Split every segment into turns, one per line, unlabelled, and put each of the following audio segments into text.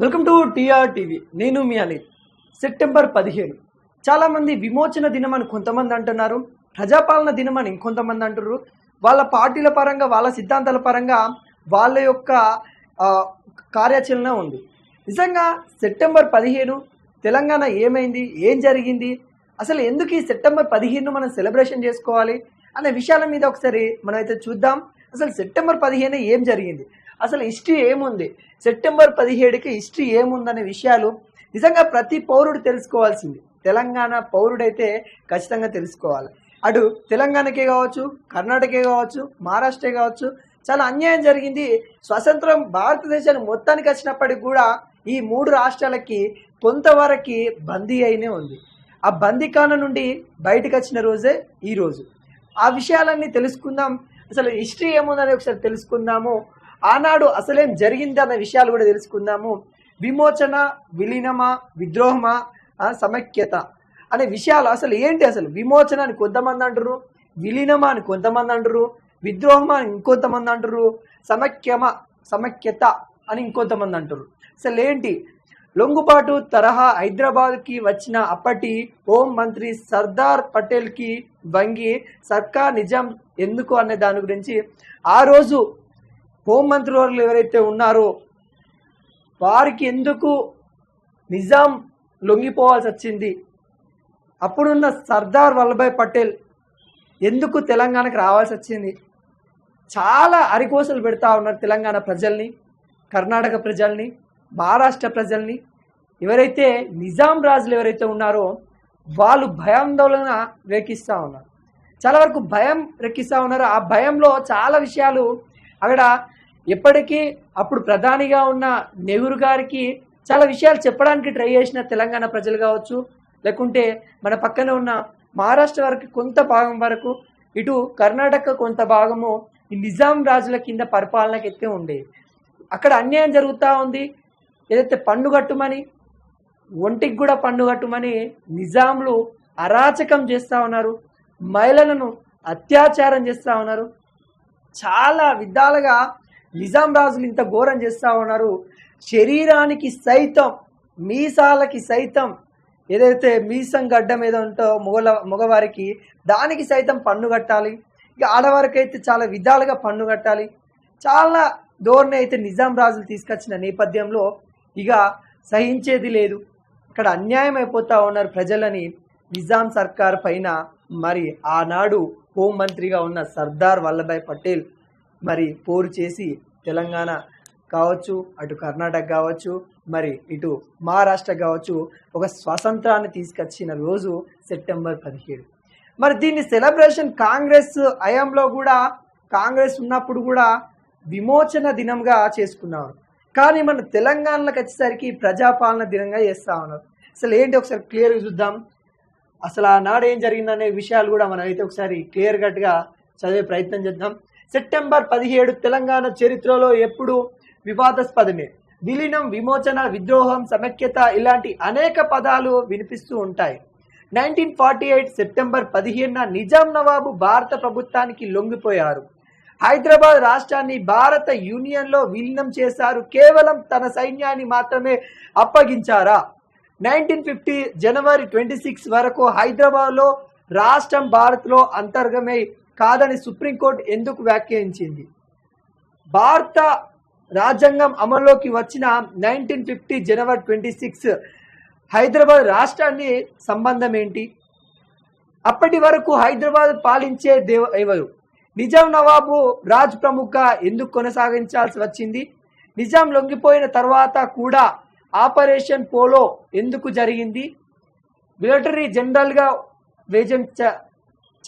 Welcome to TR TV. నేను మీ Anil. September పదిహేను చాలామంది విమోచన దినం అని కొంతమంది అంటున్నారు. ప్రజాపాలన దినం అని ఇంకొంతమంది అంటున్నారు వాళ్ళ పార్టీల పరంగా వాళ్ళ సిద్ధాంతాల పరంగా వాళ్ళ యొక్క కార్యాచరణ ఉంది. నిజంగా సెప్టెంబర్ పదిహేను తెలంగాణ ఏమైంది? ఏం జరిగింది? అసలు ఎందుకు ఈ సెప్టెంబర్ పదిహేను మనం సెలబ్రేషన్ చేసుకోవాలి? అనే విషయాల మీద ఒకసారి మనం అయితే చూద్దాం. అసలు సెప్టెంబర్ పదిహేను ఏం జరిగింది? అసలు హిస్టరీ ఏముంది? సెప్టెంబర్ పదిహేడుకి హిస్టరీ ఏముందనే విషయాలు నిజంగా ప్రతి పౌరుడు తెలుసుకోవాల్సింది. తెలంగాణ పౌరుడైతే ఖచ్చితంగా తెలుసుకోవాలి. అటు తెలంగాణకే కావచ్చు కర్ణాటకే కావచ్చు మహారాష్ట్రే కావచ్చు చాలా అన్యాయం జరిగింది. స్వతంత్రం భారతదేశానికి మొత్తానికి వచ్చినప్పటికి కూడా ఈ మూడు రాష్ట్రాలకి కొంతవరకు బందీ అయినే ఉంది. ఆ బందీకాన నుండి బయటకు వచ్చిన రోజే ఈ రోజు. ఆ విషయాలన్నీ తెలుసుకుందాం. అసలు హిస్టరీ ఏముందని ఒకసారి తెలుసుకుందాము. ఆనాడు అసలేం జరిగింది అన్న విషయాలు కూడా తెలుసుకుందాము. విమోచన విలీనమా విద్రోహమా సమైక్యత అనే విషయాలు అసలు ఏంటి అసలు? విమోచన అని కొంతమంది అంటారు విలీనమా అని కొంతమంది అంటారు విద్రోహమా అని ఇంకొంతమంది అంటారు సమైక్యమ సమైక్యత అని ఇంకొంతమంది అంటారు అసలు ఏంటి? లొంగుబాటు తరహా హైదరాబాద్కి వచ్చిన అప్పటి హోం మంత్రి సర్దార్ పటేల్కి వంగి సర్కార్ నిజాం ఎందుకు అనే దాని గురించి ఆ రోజు హోం మంత్రి ఎవరైతే ఉన్నారో వారికి ఎందుకు నిజాం లొంగిపోవాల్సి వచ్చింది? అప్పుడున్న సర్దార్ వల్లభాయ్ పటేల్ ఎందుకు తెలంగాణకు రావాల్సి వచ్చింది? చాలా అరికోసలు పెడతా ఉన్నారు తెలంగాణ ప్రజల్ని కర్ణాటక ప్రజల్ని మహారాష్ట్ర ప్రజల్ని. ఎవరైతే నిజాం రాజులు ఎవరైతే ఉన్నారో వాళ్ళు భయాందోళన రేకిస్తూ ఉన్నారు. చాలా వరకు భయం రెక్కిస్తూ ఉన్నారు. ఆ భయంలో చాలా విషయాలు అక్కడ ఇప్పటికీ అప్పుడు ప్రధానిగా ఉన్న నెహ్రూ గారికి చాలా విషయాలు చెప్పడానికి ట్రై చేసిన తెలంగాణ ప్రజలు కావచ్చు లేకుంటే మన పక్కన ఉన్న మహారాష్ట్ర వరకు కొంత భాగం వరకు ఇటు కర్ణాటక కొంత భాగము ఈ నిజాం రాజుల కింద పరిపాలనకి ఎత్తే ఉండేది అక్కడ అన్యాయం జరుగుతూ ఉంది. ఏదైతే పన్ను కట్టుమని ఒంటికి కూడా పన్ను కట్టుమని నిజాంలు అరాచకం చేస్తూ ఉన్నారు మహిళలను అత్యాచారం చేస్తూ ఉన్నారు. చాలా విధాలుగా నిజాం రాజులు ఇంత ఘోరం చేస్తూ ఉన్నారు. శరీరానికి సైతం మీసాలకి సైతం ఏదైతే మీసం గడ్డం ఏదో ఉంటో మొగల మగవారికి దానికి సైతం పన్ను కట్టాలి. ఇక ఆడవారికి అయితే చాలా విధాలుగా పన్ను కట్టాలి. చాలా ధోరణి అయితే నిజాం రాజులు తీసుకొచ్చిన నేపథ్యంలో ఇక సహించేది లేదు. ఇక్కడ అన్యాయం అయిపోతూ ఉన్నారు ప్రజలని నిజాం సర్కార్ పైన మరి ఆనాడు హోంమంత్రిగా ఉన్న సర్దార్ వల్లభాయ్ పటేల్ మరి పోరు చేసి తెలంగాణ కావచ్చు అటు కర్ణాటక కావచ్చు మరి ఇటు మహారాష్ట్ర కావచ్చు ఒక స్వతంత్రాన్ని తీసుకొచ్చిన రోజు సెప్టెంబర్ పదిహేడు. మరి దీన్ని సెలబ్రేషన్ కాంగ్రెస్ హయాంలో కూడా కాంగ్రెస్ ఉన్నప్పుడు కూడా విమోచన దినంగా చేసుకున్నారు. కానీ మన తెలంగాణలోకి వచ్చేసరికి ప్రజాపాలన దినంగా చేస్తా ఉన్నారు. అసలు ఏంటి ఒకసారి క్లియర్గా చూద్దాం. అసలు ఆనాడు ఏం జరిగిందనే విషయాలు కూడా మనం అయితే ఒకసారి క్లియర్ కట్గా చదివే ప్రయత్నం చేద్దాం. సెప్టెంబర్ పదిహేడు తెలంగాణ చరిత్రలో ఎప్పుడు వివాదాస్పదమే. విలీనం విమోచన విద్రోహం సమైక్యత ఇలాంటి అనేక పదాలు వినిపిస్తూ ఉంటాయి. నైన్టీన్ ఫార్టీ ఎయిట్ సెప్టెంబర్ పదిహేనున నిజాం నవాబు భారత ప్రభుత్వానికి లొంగిపోయారు. హైదరాబాద్ రాష్ట్రాన్ని భారత యూనియన్లో విలీనం చేశారు. కేవలం తన సైన్యాన్ని మాత్రమే అప్పగించారా? నైన్టీన్ ఫిఫ్టీ జనవరి ట్వంటీ సిక్స్ వరకు హైదరాబాద్లో రాష్ట్రం భారత్లో అంతర్గమై కాదని సుప్రీంకోర్టు ఎందుకు వ్యాఖ్యానించింది? భారత రాజ్యాంగం అమల్లోకి వచ్చిన నైన్టీన్ ఫిఫ్టీ జనవరి ట్వంటీ సిక్స్ హైదరాబాద్ రాష్ట్రాన్ని సంబంధం ఏంటి? అప్పటి వరకు హైదరాబాద్ పాలించే దేవ ఎవరు? నిజాం నవాబు రాజ్ ప్రముఖగా ఎందుకు కొనసాగించాల్సి వచ్చింది? నిజాం లొంగిపోయిన తర్వాత కూడా ఆపరేషన్ పోలో ఎందుకు జరిగింది? మిలిటరీ జనరల్గా వేజం చ-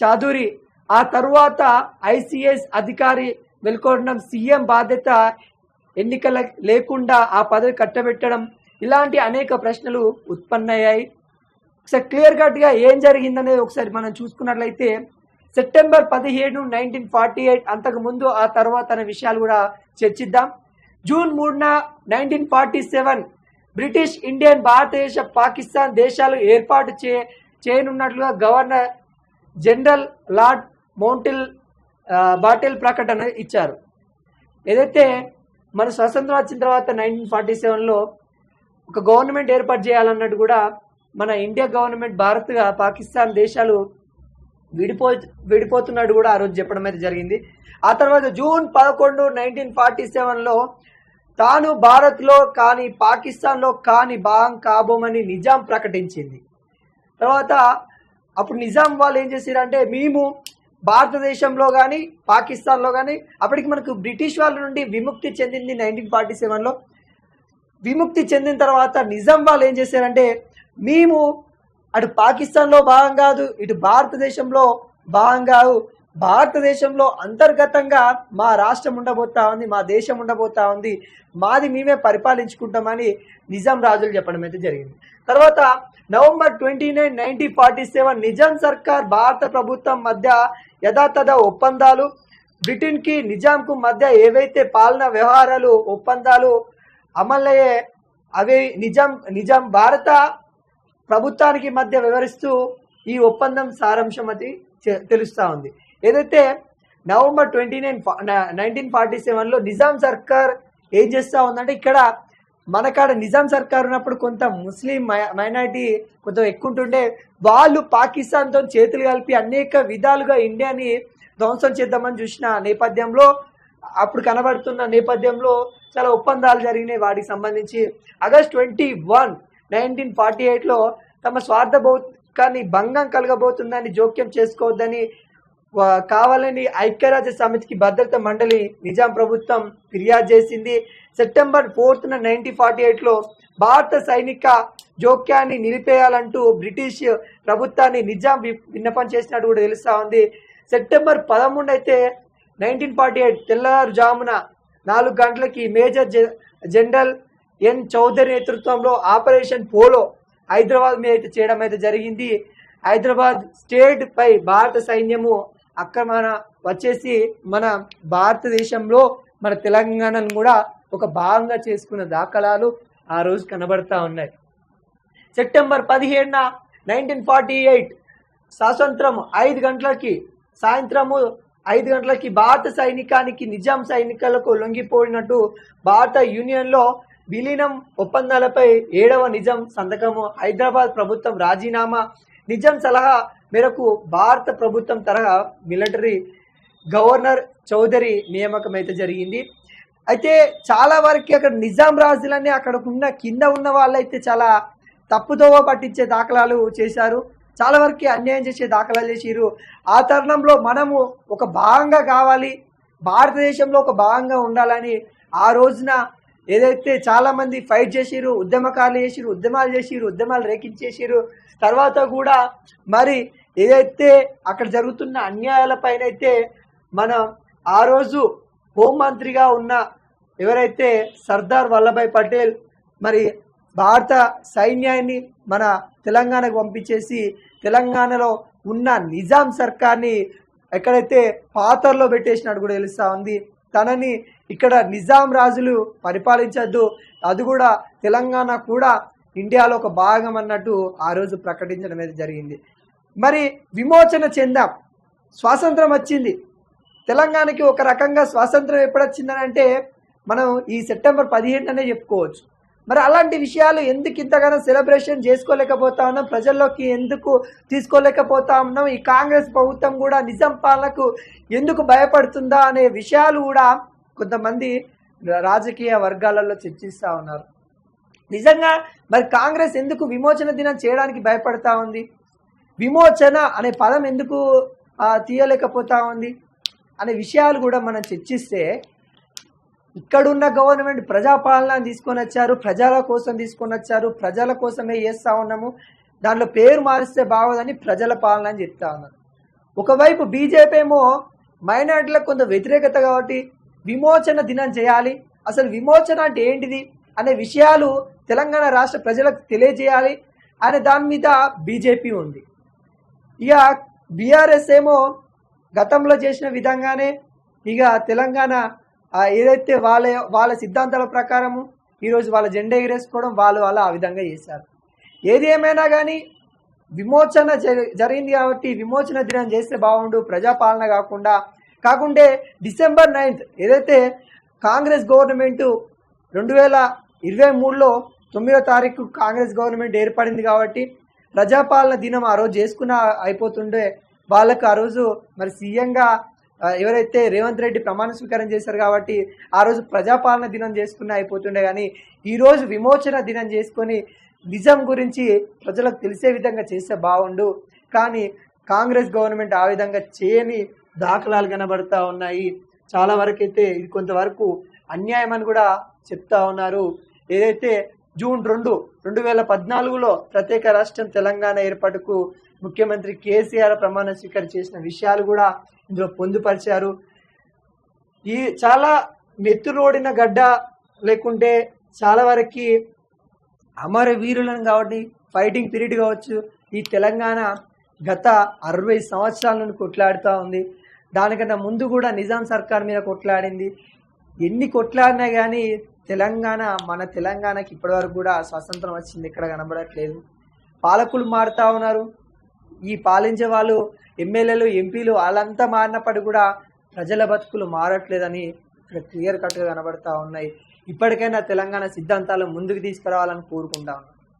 చాదురి ఆ తరువాత ఐసీఎస్ అధికారి వెలుకొనడం సీఎం బాధ్యత ఎన్నికల లేకుండా ఆ పదవి కట్టబెట్టడం. ఇలాంటి అనేక ప్రశ్నలు ఉత్పన్నయ్యాయి. ఒకసారి క్లియర్ కట్గా ఏం జరిగిందనేది ఒకసారి మనం చూసుకున్నట్లయితే సెప్టెంబర్ పదిహేడు నైన్టీన్ ఫార్టీ ఎయిట్ అంతకుముందు ఆ తర్వాత అనే విషయాలు కూడా చర్చిద్దాం. జూన్ మూడున nineteen forty seven British Indian భారతదేశ పాకిస్తాన్ దేశాలు ఏర్పాటు చే చేయనున్నట్లుగా governor general lord Mountbatten ప్రకటన ఇచ్చారు. ఏదైతే మన స్వతంత్రం వచ్చిన తర్వాత నైన్టీన్ ఫార్టీ సెవెన్లో ఒక గవర్నమెంట్ ఏర్పాటు చేయాలన్నట్టు కూడా మన ఇండియా గవర్నమెంట్ భారత్గా పాకిస్తాన్ దేశాలు విడిపో విడిపోతున్నట్టు కూడా ఆ రోజు చెప్పడం అయితే జరిగింది. ఆ తర్వాత జూన్ పదకొండు నైన్టీన్ ఫార్టీ సెవెన్లో తాను భారత్లో కానీ పాకిస్తాన్లో కానీ భాగం కాబోమని నిజాం ప్రకటించింది. తర్వాత అప్పుడు నిజాం వాళ్ళు ఏం చేశారంటే మేము భారతదేశంలో కానీ పాకిస్తాన్లో కానీ అప్పటికి మనకు బ్రిటిష్ వాళ్ళ నుండి విముక్తి చెందింది నైన్టీన్ ఫార్టీ సెవెన్లో విముక్తి చెందిన తర్వాత నిజాం వాళ్ళు ఏం చేశారంటే మేము అటు పాకిస్తాన్లో భాగం కాదు ఇటు భారతదేశంలో భాగం కాదు భారతదేశంలో అంతర్గతంగా మా రాష్ట్రం ఉండబోతా ఉంది మా దేశం ఉండబోతా ఉంది. మాది మేమే పరిపాలించుకుంటామని నిజాం రాజులు చెప్పడం అయితే జరిగింది. తర్వాత November twenty nine nineteen forty seven Nizam సర్కార్ భారత ప్రభుత్వం మధ్య యథాతథ ఒప్పందాలు బ్రిటన్కి నిజాంకు మధ్య ఏవైతే పాలన వ్యవహారాలు ఒప్పందాలు అమలయ్యే అవి నిజాం నిజాం భారత ప్రభుత్వానికి మధ్య వివరిస్తూ ఈ ఒప్పందం సారాంశం అది చె- తెలుస్తా ఉంది. ఏదైతే November twenty nine nineteen forty సెవెన్లో నిజాం సర్కార్ ఏం చేస్తూ ఉందంటే ఇక్కడ మనకాడ నిజాం సర్కార్ ఉన్నప్పుడు కొంత ముస్లిం మైనారిటీ కొంత ఎక్కువ ఉంటుండే వాళ్ళు పాకిస్తాన్తో చేతులు కలిపి అనేక విధాలుగా ఇండియాని ధ్వంసం చేద్దామని చూసిన నేపథ్యంలో అప్పుడు కనబడుతున్న నేపథ్యంలో చాలా ఒప్పందాలు జరిగినాయి వాటికి సంబంధించి. August twenty one nineteen forty ఎయిట్లో తమ స్వార్థ భౌతికాన్ని భంగం కలగబోతుందని జోక్యం చేసుకోవద్దని కావాలని ఐక్యరాజ్య సమితికి భద్రత మండలి నిజాం ప్రభుత్వం ఫిర్యాదు చేసింది. సెప్టెంబర్ ఫోర్త్ నైన్టీన్ ఫార్టీ ఎయిట్లో భారత సైనిక జోక్యాన్ని నిలిపేయాలంటూ బ్రిటిష్ ప్రభుత్వాన్ని నిజాం వి- విన్నపం చేసినట్టు కూడా తెలుస్తా ఉంది. సెప్టెంబర్ పదమూడు అయితే నైన్టీన్ ఫార్టీ ఎయిట్ తెల్లవారుజామున నాలుగు గంటలకి మేజర్ జనరల్ ఎన్ చౌదరి నేతృత్వంలో ఆపరేషన్ పోలో హైదరాబాద్ మీద అయితే చేయడం అయితే జరిగింది. హైదరాబాద్ స్టేట్ పై భారత సైన్యము ఆక్రమణ వచ్చేసి మన భారతదేశంలో మన తెలంగాణను కూడా ఒక భాగంగా చేసుకున్న దాఖలాలు ఆ రోజు కనబడతా ఉన్నాయి. సెప్టెంబర్ పదిహేడున నైన్టీన్ ఫార్టీ ఎయిట్ స్వాతంత్రం ఐదు గంటలకి సాయంత్రము ఐదు గంటలకి భారత సైనికానికి నిజాం సైనికులకు లొంగిపోయినట్టు భారత యూనియన్లో విలీనం ఒప్పందాలపై ఏడవ నిజాం సంతకము హైదరాబాద్ ప్రభుత్వం రాజీనామా నిజాం సలహా మేరకు భారత ప్రభుత్వం తరహా మిలిటరీ గవర్నర్ చౌదరి నియామకం అయితే జరిగింది. అయితే చాలా వరకు అక్కడ నిజాం రాజులన్నీ అక్కడ ఉన్న కింద ఉన్న వాళ్ళైతే చాలా తప్పుదోవ పట్టించే దాఖలాలు చేశారు. చాలా వరకు అన్యాయం చేసే దాఖలాలు చేసిరు ఆ తరుణంలో మనము ఒక భాగంగా కావాలి భారతదేశంలో ఒక భాగంగా ఉండాలని ఆ రోజున ఏదైతే చాలా మంది ఫైట్ చేసిరు ఉద్యమకాలు చేసిరు ఉద్యమాలు చేసిరు ఉద్యమాలు రేకించేసిరు తర్వాత కూడా మరి ఏదైతే అక్కడ జరుగుతున్న అన్యాయాలపైన అయితే మనం ఆ రోజు హోంమంత్రిగా ఉన్న ఎవరైతే సర్దార్ వల్లభాయ్ పటేల్ మరి భారత సైన్యాన్ని మన తెలంగాణకు పంపించేసి తెలంగాణలో ఉన్న నిజాం సర్కార్ని ఎక్కడైతే పాతర్లో పెట్టేసినట్టు కూడా తెలుస్తూ ఉంది. తనని ఇక్కడ నిజాం రాజులు పరిపాలించద్దు. అది కూడా తెలంగాణ కూడా ఇండియాలో ఒక భాగం అన్నట్టు ఆ రోజు ప్రకటించడం అనేది జరిగింది. మరి విమోచన చెందాం. స్వాతంత్రం వచ్చింది. తెలంగాణకి ఒక రకంగా స్వాతంత్రం ఎప్పుడొచ్చిందని అంటే మనం ఈ సెప్టెంబర్ పదిహేనునే చెప్పుకోవచ్చు. మరి అలాంటి విషయాలు ఎందుకు ఇంతగానో సెలబ్రేషన్ చేసుకోలేకపోతా ఉన్నాం ప్రజల్లోకి ఎందుకు తీసుకోలేకపోతా ఉన్నాం ఈ కాంగ్రెస్ ప్రభుత్వం కూడా నిజం పాలనకు ఎందుకు భయపడుతుందా అనే విషయాలు కూడా కొంతమంది రాజకీయ వర్గాలలో చర్చిస్తూ ఉన్నారు. నిజంగా మరి కాంగ్రెస్ ఎందుకు విమోచన దినం చేయడానికి భయపడతా ఉంది? విమోచన అనే పదం ఎందుకు తీయలేకపోతా ఉంది? అనే విషయాలు కూడా మనం చర్చిస్తే ఇక్కడున్న గవర్నమెంట్ ప్రజాపాలన తీసుకొని వచ్చారు ప్రజల కోసం తీసుకొని వచ్చారు ప్రజల కోసమే చేస్తా ఉన్నాము. దాంట్లో పేరు మారిస్తే బాగోదని ప్రజల పాలన అని చెప్తా ఉన్నారు. ఒకవైపు బీజేపీ ఏమో మైనార్టీలకు కొంత వ్యతిరేకత కాబట్టి విమోచన దినం చేయాలి. అసలు విమోచన అంటే ఏంటిది అనే విషయాలు తెలంగాణ రాష్ట్ర ప్రజలకు తెలియజేయాలి అనే దాని మీద బీజేపీ ఉంది. ఇక బీఆర్ఎస్ ఏమో గతంలో చేసిన విధంగానే ఇక తెలంగాణ ఏదైతే వాళ్ళ వాళ్ళ సిద్ధాంతాల ప్రకారము ఈరోజు వాళ్ళ జెండా ఎగిరేసుకోవడం వాళ్ళు వాళ్ళు ఆ విధంగా చేశారు. ఏది ఏమైనా కానీ విమోచన జరి- జరిగింది కాబట్టి విమోచన దినం చేస్తే బాగుండు ప్రజాపాలన కాకుండా. కాకుంటే డిసెంబర్ నైన్త్ ఏదైతే కాంగ్రెస్ గవర్నమెంట్ రెండు వేల ఇరవై మూడులో తొమ్మిదో తారీఖు కాంగ్రెస్ గవర్నమెంట్ ఏర్పడింది కాబట్టి ప్రజాపాలన దినం ఆ రోజు చేసుకున్న అయిపోతుండే. వాళ్ళకు ఆ రోజు మరి సీఎంగా ఎవరైతే రేవంత్ రెడ్డి ప్రమాణ స్వీకారం చేశారు కాబట్టి ఆ రోజు ప్రజాపాలన దినం చేసుకుని అయిపోతుండే కానీ ఈ రోజు విమోచన దినం చేసుకొని నిజం గురించి ప్రజలకు తెలిసే విధంగా చేస్తే బాగుండు. కానీ కాంగ్రెస్ గవర్నమెంట్ ఆ విధంగా చేయని దాఖలాలు కనబడతా ఉన్నాయి. చాలా వరకు అయితే ఇది కొంతవరకు అన్యాయం అని కూడా చెప్తా ఉన్నారు. ఏదైతే జూన్ రెండు రెండు వేల పద్నాలుగులో ప్రత్యేక రాష్ట్రం తెలంగాణ ఏర్పాటుకు ముఖ్యమంత్రి కేసీఆర్ ప్రమాణ స్వీకారం చేసిన విషయాలు కూడా ఇందులో పొందుపరిచారు. ఈ చాలా మెత్తురోడిన గడ్డ లేకుంటే చాలా వరకు అమర వీరులను కాబట్టి ఫైటింగ్ పీరియడ్ కావచ్చు. ఈ తెలంగాణ గత అరవై సంవత్సరాల నుండి కొట్లాడుతూ ఉంది. దానికన్నా ముందు కూడా నిజాం సర్కార్ మీద కొట్లాడింది. ఎన్ని కొట్లాడినా కానీ తెలంగాణ మన తెలంగాణకి ఇప్పటివరకు కూడా స్వాతంత్రం వచ్చింది ఇక్కడ కనబడట్లేదు. పాలకులు మారుతా ఉన్నారు. ఈ పాలించే వాళ్ళు ఎమ్మెల్యేలు ఎంపీలు వాళ్ళంతా మారినప్పటికీ కూడా ప్రజల బతుకులు మారట్లేదని ఇక్కడ క్లియర్ కట్గా కనబడతా ఉన్నాయి. ఇప్పటికైనా తెలంగాణ సిద్ధాంతాలు ముందుకు తీసుకురావాలని కోరుకుంటా ఉన్నాను